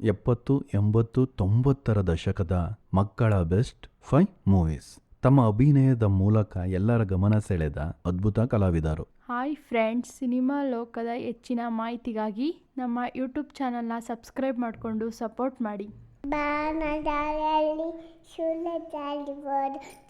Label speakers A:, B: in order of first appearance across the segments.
A: ಎಪ್ಪತ್ತು ಎಂಬತ್ತು ತೊಂಬತ್ತರ ದಶಕದ ಮಕ್ಕಳ ಬೆಸ್ಟ್ ಫೈ ಮೂವೀಸ್. ತಮ್ಮ ಅಭಿನಯದ ಮೂಲಕ ಎಲ್ಲರ ಗಮನ ಸೆಳೆದ ಅದ್ಭುತ ಕಲಾವಿದರು.
B: ಹಾಯ್ ಫ್ರೆಂಡ್ಸ್ ಸಿನಿಮಾ ಲೋಕದ ಹೆಚ್ಚಿನ ಮಾಹಿತಿಗಾಗಿ ನಮ್ಮ ಯೂಟ್ಯೂಬ್ ಚಾನಲ್ನ ಸಬ್ಸ್ಕ್ರೈಬ್ ಮಾಡಿಕೊಂಡು ಸಪೋರ್ಟ್ ಮಾಡಿ.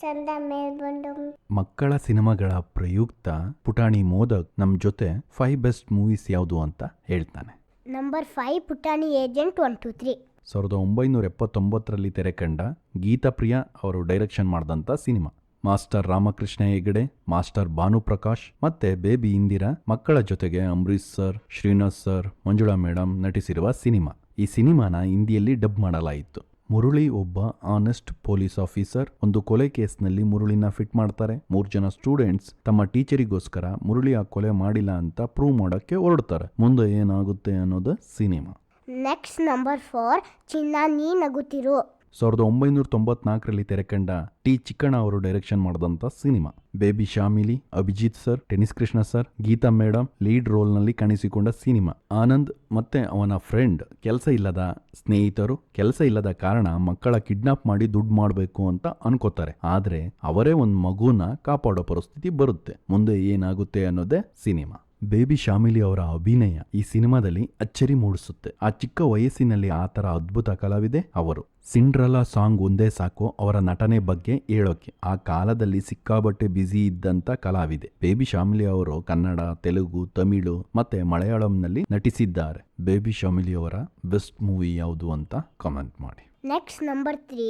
C: ಚಂದ ಮೇಲ್ಬಂಡು
A: ಮಕ್ಕಳ ಸಿನಿಮಾಗಳ ಪ್ರಯುಕ್ತ ಪುಟಾಣಿ ಮೋದಕ್ ನಮ್ಮ ಜೊತೆ ಫೈವ್ ಬೆಸ್ಟ್ ಮೂವೀಸ್ ಯಾವುದು ಅಂತ ಹೇಳ್ತಾನೆ.
C: Number five Putani agent one two three.
A: ಸಾವಿರದ ಒಂಬೈನೂರ ಎಪ್ಪತ್ತೊಂಬತ್ತರಲ್ಲಿ ತೆರೆಕಂಡ ಗೀತಾಪ್ರಿಯ ಅವರು ಡೈರೆಕ್ಷನ್ ಮಾಡಿದಂಥ cinema. Master Ramakrishna Hegde master Bhanuprakash ಮತ್ತೆ ಬೇಬಿ ಇಂದಿರಾ ಮಕ್ಕಳ ಜೊತೆಗೆ Ambareesh sir Srinath sir, Manjula madam ನಟಿಸಿರುವ cinema. ಈ ಸಿನಿಮಾನ ಹಿಂದಿಯಲ್ಲಿ ಡಬ್ ಮಾಡಲಾಯಿತು. ಮುರಳಿ ಒಬ್ಬ ಆನೆಸ್ಟ್ ಪೊಲೀಸ್ ಆಫೀಸರ್ ಒಂದು ಕೊಲೆ ಕೇಸ್ನಲ್ಲಿ ಮುರುಳಿನ ಫಿಟ್ ಮಾಡ್ತಾರೆ. ಮೂರು ಜನ ಸ್ಟೂಡೆಂಟ್ಸ್ ತಮ್ಮ ಟೀಚರಿಗೋಸ್ಕರ ಮುರುಳಿ ಆ ಕೊಲೆ ಮಾಡಿಲ್ಲ ಅಂತ ಪ್ರೂವ್ ಮಾಡೋಕ್ಕೆ ಹೊರಡ್ತಾರೆ. ಮುಂದೆ ಏನಾಗುತ್ತೆ ಅನ್ನೋದು ಸಿನಿಮಾ.
C: ನೆಕ್ಸ್ಟ್ ನಂಬರ್ ಫೋರ್ ಚಿನ್ನ ನೀ ನಗುತ್ತಿರು.
A: ಸಾವಿರದ ಒಂಬೈನೂರ ತೊಂಬತ್ನಾಲ್ಕರಲ್ಲಿ ತೆರೆಕಂಡ ಟಿ ಚಿಕ್ಕಣ್ಣ ಅವರು ಡೈರೆಕ್ಷನ್ ಮಾಡಿದಂಥ cinema. Baby Shamili, Abhijith sir, tennis Krishna sir, Geetha madam lead ರೋಲ್ನಲ್ಲಿ ಕಾಣಿಸಿಕೊಂಡ ಸಿನಿಮಾ. ಆನಂದ್ ಮತ್ತೆ ಅವನ ಫ್ರೆಂಡ್. ಕೆಲಸ ಇಲ್ಲದ ಸ್ನೇಹಿತರು, ಕೆಲಸ ಇಲ್ಲದ ಕಾರಣ ಮಕ್ಕಳ ಕಿಡ್ನಾಪ್ ಮಾಡಿ ದುಡ್ಡು ಮಾಡಬೇಕು ಅಂತ ಅನ್ಕೋತಾರೆ. ಆದ್ರೆ ಅವರೇ ಒಂದು ಮಗುನ ಕಾಪಾಡೋ ಪರಿಸ್ಥಿತಿ ಬರುತ್ತೆ. ಮುಂದೆ ಏನಾಗುತ್ತೆ ಅನ್ನೋದೇ ಸಿನಿಮಾ. ಬೇಬಿ ಶಾಮಿಲಿ ಅವರ ಅಭಿನಯ ಈ ಸಿನಿಮಾದಲ್ಲಿ ಅಚ್ಚರಿ ಮೂಡಿಸುತ್ತೆ. ಆ ಚಿಕ್ಕ ವಯಸ್ಸಿನಲ್ಲಿ ಆ ಥರ ಅದ್ಭುತ ಕಲಾವಿದೆ ಅವರು. ಸಿಂಡ್ರಲಾ ಸಾಂಗ್ ಒಂದೇ ಸಾಕು ಅವರ ನಟನೆ ಬಗ್ಗೆ ಹೇಳೋಕೆ. ಆ ಕಾಲದಲ್ಲಿ ಸಿಕ್ಕಾಬಟ್ಟೆ ಬ್ಯುಸಿ ಇದ್ದಂತ ಕಲಾವಿದೆ. ಬೇಬಿ ಶಾಮಿಲಿ ಅವರು ಕನ್ನಡ ತೆಲುಗು ತಮಿಳು ಮತ್ತೆ ಮಲಯಾಳಂನಲ್ಲಿ ನಟಿಸಿದ್ದಾರೆ. ಬೇಬಿ ಶಾಮಿಲಿ ಅವರ ಬೆಸ್ಟ್ ಮೂವಿ ಯಾವುದು ಅಂತ ಕಮೆಂಟ್ ಮಾಡಿ.
C: ನೆಕ್ಸ್ಟ್ ನಂಬರ್ ತ್ರೀ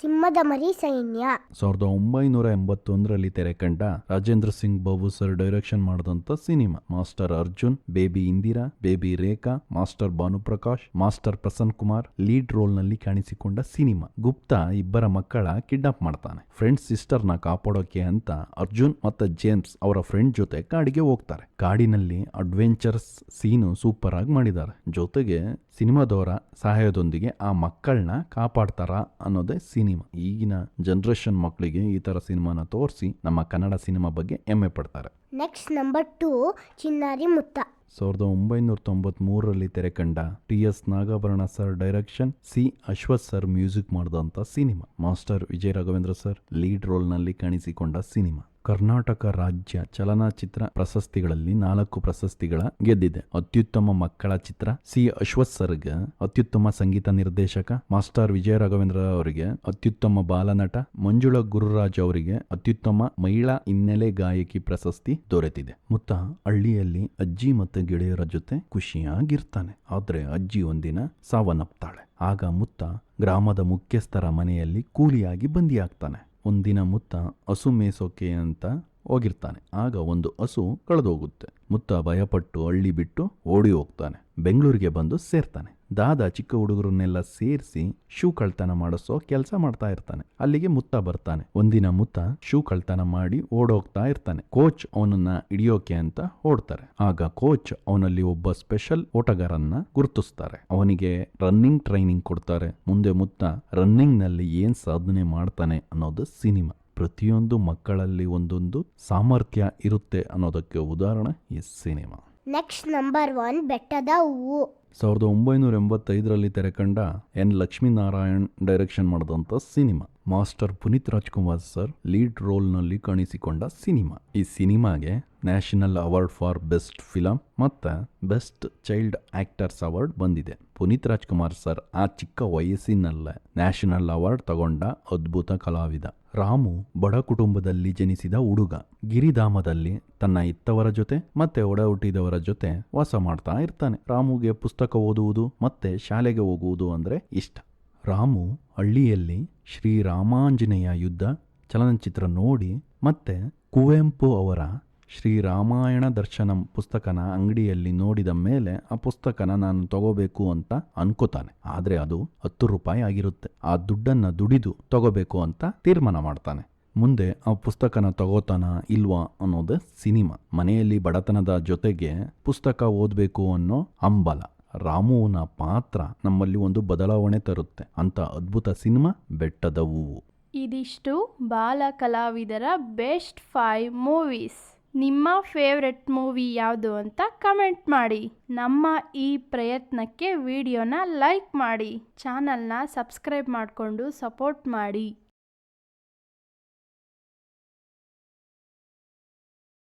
C: ಸಿಂಹದ ಮರಿ ಸೈನ್ಯ.
A: ಸಾವಿರದ ಒಂಬೈನೂರ ಎಂಬತ್ತೊಂದರಲ್ಲಿ ತೆರೆಕಂಡ ರಾಜೇಂದ್ರ ಸಿಂಗ್ ಬಾಬು ಸರ್ ಡೈರೆಕ್ಷನ್ ಮಾಡಿದಂಥ cinema. Master Arjun baby Indira baby Rekha master Bhanuprakash master Prasan Kumar lead ರೋಲ್ನಲ್ಲಿ ಕಾಣಿಸಿಕೊಂಡ ಸಿನಿಮಾ. ಗುಪ್ತಾ ಇಬ್ಬರ ಮಕ್ಕಳ ಕಿಡ್ನಾಪ್ ಮಾಡ್ತಾನೆ. ಫ್ರೆಂಡ್ ಸಿಸ್ಟರ್ನ ಕಾಪಾಡೋಕೆ ಅಂತ ಅರ್ಜುನ್ ಮತ್ತು ಜೇಮ್ಸ್ ಅವರ ಫ್ರೆಂಡ್ ಜೊತೆ ಕಾಡಿಗೆ ಹೋಗ್ತಾರೆ. ಕಾಡಿನಲ್ಲಿ ಅಡ್ವೆಂಚರ್ಸ್ ಸೀನು ಸೂಪರ್ ಆಗಿ ಮಾಡಿದ್ದಾರೆ. ಜೊತೆಗೆ ಸಿನಿಮಾದವರ ಸಹಾಯದೊಂದಿಗೆ ಆ ಮಕ್ಕಳನ್ನ ಕಾಪಾಡ್ತಾರ ಅನ್ನೋದೇ ಸಿನಿಮಾ. ಈಗಿನ ಜನರೇಷನ್ ಮಕ್ಕಳಿಗೆ ಈ ತರ ಸಿನಿಮಾನ ತೋರಿಸಿ ನಮ್ಮ ಕನ್ನಡ ಸಿನಿಮಾ ಬಗ್ಗೆ ಹೆಮ್ಮೆ ಪಡ್ತಾರೆ.
C: ನೆಕ್ಸ್ಟ್ ನಂಬರ್ ಟೂ, ಚಿನ್ನಾರಿ ಮುತ್ತ.
A: ಸಾವಿರದ ಒಂಬೈನೂರ ತೊಂಬತ್ಮೂರರಲ್ಲಿ ತೆರೆಕಂಡ T S Nagabharana sir direction C. Ashwath sir music ಮಾಡಿದಂಥ cinema. Master Vijaya Raghavendra sir lead ರೋಲ್ನಲ್ಲಿ ಕಾಣಿಸಿಕೊಂಡ ಸಿನಿಮಾ. ಕರ್ನಾಟಕ ರಾಜ್ಯ ಚಲನಚಿತ್ರ ಪ್ರಶಸ್ತಿಗಳಲ್ಲಿ ನಾಲ್ಕು ಪ್ರಶಸ್ತಿಗಳ ಗೆದ್ದಿದೆ. ಅತ್ಯುತ್ತಮ ಮಕ್ಕಳ ಚಿತ್ರ ಸಿ. ಅಶ್ವಥ್ ಸರ್ಗ ಅತ್ಯುತ್ತಮ ಸಂಗೀತ ನಿರ್ದೇಶಕ ಮಾಸ್ಟರ್ ವಿಜಯ ರಾಘವೇಂದ್ರ ಅವರಿಗೆ ಅತ್ಯುತ್ತಮ ಬಾಲನಟ ಮಂಜುಳ ಗುರುರಾಜ್ ಅವರಿಗೆ ಅತ್ಯುತ್ತಮ ಮಹಿಳಾ ಹಿನ್ನೆಲೆ ಗಾಯಕಿ ಪ್ರಶಸ್ತಿ ದೊರೆತಿದೆ. ಮುತ್ತ ಹಳ್ಳಿಯಲ್ಲಿ ಅಜ್ಜಿ ಮತ್ತು ಗೆಳೆಯರ ಜೊತೆ ಖುಷಿಯಾಗಿರ್ತಾನೆ. ಆದ್ರೆ ಅಜ್ಜಿ ಒಂದಿನ ಸಾವನ್ನಪ್ತಾಳೆ. ಆಗ ಮುತ್ತ ಗ್ರಾಮದ ಮುಖ್ಯಸ್ಥರ ಮನೆಯಲ್ಲಿ ಕೂಲಿಯಾಗಿ ಬಂದಿಯಾಗ್ತಾನೆ. ಒಂದಿನ ಮುತ್ತ ಹಸು ಮೇಸೋಕೆ ಅಂತ ಹೋಗಿರ್ತಾನೆ. ಆಗ ಒಂದು ಹಸು ಕಳೆದೋಗುತ್ತೆ. ಮುತ್ತ ಭಯಪಟ್ಟು ಹಳ್ಳಿ ಬಿಟ್ಟು ಓಡಿ ಹೋಗ್ತಾನೆ. ಬೆಂಗಳೂರಿಗೆ ಬಂದು ಸೇರ್ತಾನೆ. ದಾದ ಚಿಕ್ಕ ಹುಡುಗರನ್ನೆಲ್ಲ ಸೇರಿಸಿ ಶೂ ಕಳ್ತನ ಮಾಡಿಸೋ ಕೆಲಸ ಮಾಡ್ತಾ ಇರ್ತಾನೆ. ಅಲ್ಲಿಗೆ ಮುತ್ತ ಬರ್ತಾನೆ. ಒಂದಿನ ಮುತ್ತ ಶೂ ಕಳ್ತನ ಮಾಡಿ ಓಡೋಗ್ತಾ ಇರ್ತಾನೆ. ಕೋಚ್ ಅವನನ್ನ ಹಿಡಿಯೋಕೆ ಅಂತ ಓಡ್ತಾರೆ. ಆಗ ಕೋಚ್ ಅವನಲ್ಲಿ ಒಬ್ಬ ಸ್ಪೆಷಲ್ ಓಟಗಾರನ್ನ ಗುರುತಿಸ್ತಾರೆ. ಅವನಿಗೆ ರನ್ನಿಂಗ್ ಟ್ರೈನಿಂಗ್ ಕೊಡ್ತಾರೆ. ಮುಂದೆ ಮುತ್ತ ರನ್ನಿಂಗ್ನಲ್ಲಿ ಏನ್ ಸಾಧನೆ ಮಾಡ್ತಾನೆ ಅನ್ನೋದು ಸಿನಿಮಾ. ಪ್ರತಿಯೊಂದು ಮಕ್ಕಳಲ್ಲಿ ಒಂದೊಂದು ಸಾಮರ್ಥ್ಯ ಇರುತ್ತೆ ಅನ್ನೋದಕ್ಕೆ ಉದಾಹರಣೆ ಈ ಸಿನಿಮಾ.
C: ನೆಕ್ಸ್ಟ್ ನಂಬರ್ ಒನ್ ಬೆಟ್ಟದ ಹೂವು.
A: ಸಾವಿರದ ಒಂಬೈನೂರ ಎಂಬತ್ತೈದರಲ್ಲಿ ತೆರೆಕಂಡ ಎನ್. ಲಕ್ಷ್ಮೀನಾರಾಯಣ್ ಡೈರೆಕ್ಷನ್ ಮಾಡಿದಂಥ cinema, master Puneeth Rajkumar sir lead ರೋಲ್ನಲ್ಲಿ ಕಾಣಿಸಿಕೊಂಡ ಸಿನಿಮಾ. ಈ ಸಿನಿಮಾಗೆ national award for best film ಮತ್ತು ಬೆಸ್ಟ್ ಚೈಲ್ಡ್ ಆಕ್ಟರ್ಸ್ ಅವಾರ್ಡ್ ಬಂದಿದೆ. ಪುನೀತ್ ರಾಜ್ಕುಮಾರ್ ಸರ್ ಆ ಚಿಕ್ಕ ವಯಸ್ಸಿನಲ್ಲೇ ನ್ಯಾಷನಲ್ ಅವಾರ್ಡ್ ತಗೊಂಡ ಅದ್ಭುತ ಕಲಾವಿದ. ರಾಮು ಬಡ ಕುಟುಂಬದಲ್ಲಿ ಜನಿಸಿದ ಹುಡುಗ. ಗಿರಿಧಾಮದಲ್ಲಿ ತನ್ನ ಇತ್ತವರ ಜೊತೆ ಮತ್ತೆ ಒಡ ಹುಟ್ಟಿದವರ ಜೊತೆ ವಾಸ ಮಾಡ್ತಾ ಇರ್ತಾನೆ. ರಾಮುಗೆ ಪುಸ್ತಕ ಓದುವುದು ಮತ್ತೆ ಶಾಲೆಗೆ ಹೋಗುವುದು ಅಂದ್ರೆ ಇಷ್ಟ. ರಾಮು ಹಳ್ಳಿಯಲ್ಲಿ ಶ್ರೀರಾಮಾಂಜನೇಯ ಯುದ್ಧ ಚಲನಚಿತ್ರ ನೋಡಿ ಮತ್ತೆ ಕುವೆಂಪು ಅವರ ಶ್ರೀರಾಮಾಯಣ ದರ್ಶನಂ ಪುಸ್ತಕನ ಅಂಗಡಿಯಲ್ಲಿ ನೋಡಿದ ಮೇಲೆ ಆ ಪುಸ್ತಕನ ನಾನು ತಗೋಬೇಕು ಅಂತ ಅನ್ಕೋತಾನೆ. ಆದ್ರೆ ಅದು ಹತ್ತು ರೂಪಾಯಿ ಆಗಿರುತ್ತೆ. ಆ ದುಡ್ಡನ್ನ ದುಡಿದು ತಗೋಬೇಕು ಅಂತ ತೀರ್ಮಾನ ಮಾಡ್ತಾನೆ. ಮುಂದೆ ಆ ಪುಸ್ತಕನ ತಗೋತಾನ ಇಲ್ವಾ ಅನ್ನೋದು ಸಿನಿಮಾ. ಮನೆಯಲ್ಲಿ ಬಡತನದ ಜೊತೆಗೆ ಪುಸ್ತಕ ಓದಬೇಕು ಅನ್ನೋ ಹಂಬಲ. ರಾಮುವನ ಪಾತ್ರ ನಮ್ಮಲ್ಲಿ ಒಂದು ಬದಲಾವಣೆ ತರುತ್ತೆ. ಅಂತ ಅದ್ಭುತ ಸಿನಿಮಾ ಬೆಟ್ಟದ ಹೂವು.
B: ಇದಿಷ್ಟು ಬಾಲ ಕಲಾವಿದರ ಬೆಸ್ಟ್ ಫೈವ್ ಮೂವೀಸ್. ನಿಮ್ಮ ಫೇವ್ರೆಟ್ ಮೂವಿ ಯಾವುದು ಅಂತ ಕಮೆಂಟ್ ಮಾಡಿ. ನಮ್ಮ ಈ ಪ್ರಯತ್ನಕ್ಕೆ ವಿಡಿಯೋನ ಲೈಕ್ ಮಾಡಿ. ಚಾನಲ್ನ ಸಬ್ಸ್ಕ್ರೈಬ್ ಮಾಡಿಕೊಂಡು ಸಪೋರ್ಟ್ ಮಾಡಿ.